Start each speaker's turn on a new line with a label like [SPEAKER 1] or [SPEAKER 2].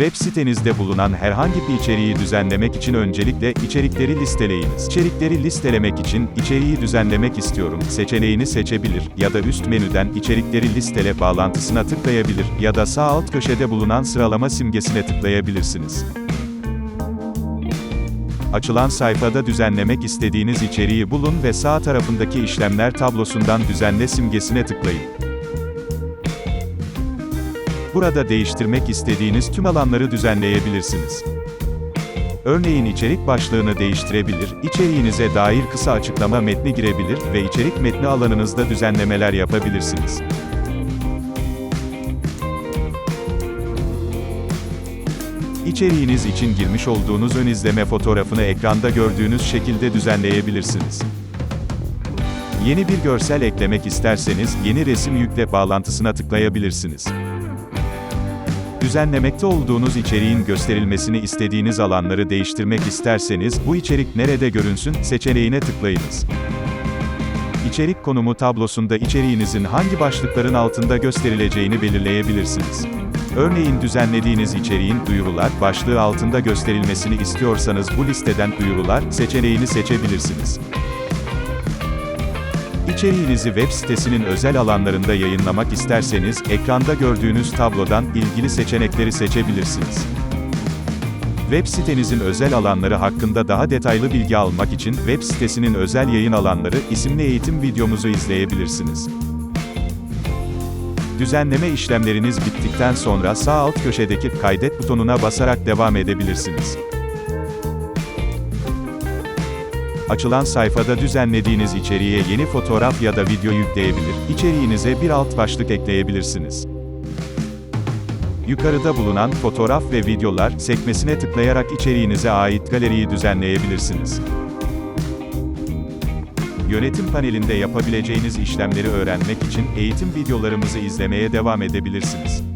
[SPEAKER 1] Web sitenizde bulunan herhangi bir içeriği düzenlemek için öncelikle içerikleri listeleyiniz. İçerikleri listelemek için içeriği düzenlemek istiyorum seçeneğini seçebilir ya da üst menüden içerikleri listele bağlantısına tıklayabilir ya da sağ alt köşede bulunan sıralama simgesine tıklayabilirsiniz. Açılan sayfada düzenlemek istediğiniz içeriği bulun ve sağ tarafındaki işlemler tablosundan düzenle simgesine tıklayın. Burada değiştirmek istediğiniz tüm alanları düzenleyebilirsiniz. Örneğin içerik başlığını değiştirebilir, içeriğinize dair kısa açıklama metni girebilir ve içerik metni alanınızda düzenlemeler yapabilirsiniz. İçeriğiniz için girmiş olduğunuz ön izleme fotoğrafını ekranda gördüğünüz şekilde düzenleyebilirsiniz. Yeni bir görsel eklemek isterseniz, yeni resim yükle bağlantısına tıklayabilirsiniz. Düzenlemekte olduğunuz içeriğin gösterilmesini istediğiniz alanları değiştirmek isterseniz, bu içerik nerede görünsün seçeneğine tıklayınız. İçerik konumu tablosunda içeriğinizin hangi başlıkların altında gösterileceğini belirleyebilirsiniz. Örneğin düzenlediğiniz içeriğin duyurular başlığı altında gösterilmesini istiyorsanız bu listeden duyurular seçeneğini seçebilirsiniz. İçeriğinizi web sitesinin özel alanlarında yayınlamak isterseniz, ekranda gördüğünüz tablodan ilgili seçenekleri seçebilirsiniz. Web sitenizin özel alanları hakkında daha detaylı bilgi almak için web sitesinin özel yayın alanları isimli eğitim videomuzu izleyebilirsiniz. Düzenleme işlemleriniz bittikten sonra sağ alt köşedeki kaydet butonuna basarak devam edebilirsiniz. Açılan sayfada düzenlediğiniz içeriğe yeni fotoğraf ya da video yükleyebilir, içeriğinize bir alt başlık ekleyebilirsiniz. Yukarıda bulunan fotoğraf ve videolar sekmesine tıklayarak içeriğinize ait galeriyi düzenleyebilirsiniz. Yönetim panelinde yapabileceğiniz işlemleri öğrenmek için eğitim videolarımızı izlemeye devam edebilirsiniz.